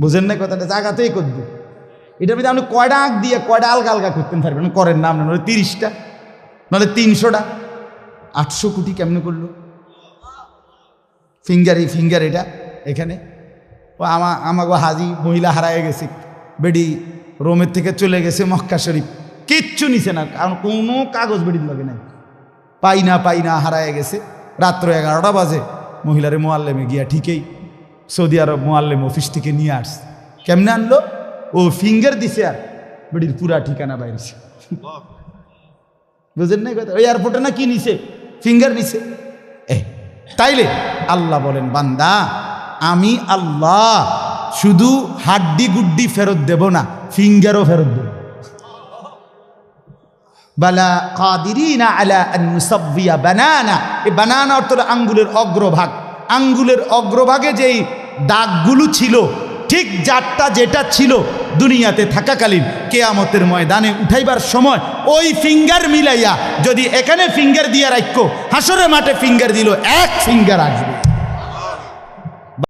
বুঝেন না কথাটা? জায়গাতেই করবে এটার মধ্যে আপনি কয়টা আঁক দিয়ে কয়টা আলগা আলগা করতে পারবেন করেন না আপনি নয় তিরিশটা, নাহলে তিনশোটা। আটশো কোটি কেমনে করল? ফিঙ্গার এই ফিঙ্গার এটা এখানে। ও আমা আমাকে হাজি মহিলা হারায় গেছে, বেডি রোমের থেকে চলে গেছে মক্কা শরীফ। কিচ্ছু নিছে না, কারণ কোনো কাগজ বেডির লাগে নাই। পাই না পাই না, হারায় গেছে। রাত্র এগারোটা বাজে, মহিলারে মোয়াল্লেমে গিয়া ঠিকই সৌদি আরব মোয়াল্লেম অফিস থেকে নিয়ে আস কেমনে আনলো? ও ফিঙ্গার দিছে আর। বেডির পুরা ঠিকানা বাইরেছে বুঝেন না কথা? ওই এয়ারপোর্টে না কি নিছে? ফিঙ্গার নিছে। এ, তাইলে আল্লাহ বলেন, বান্দা, আমি আল্লাহ শুধু হাড্ডি গুড্ডি ফেরত দেব না ফিঙ্গারও ফেরত দেব। বালা কাদিরিনা আলা আন বানানা। এই বানানা অর্থ আঙ্গুলের অগ্রভাগ। আঙ্গুলের অগ্রভাগে যেই দাগগুলো ছিল, ঠিক যারটা যেটা ছিল দুনিয়াতে থাকাকালীন কেয়ামতের ময়দানে উঠাইবার সময় ওই ফিঙ্গার মিলাইয়া যদি এখানে ফিঙ্গার দিয়া রাখো হাসরের মাঠে ফিঙ্গার দিল, এক ফিঙ্গার আসবে।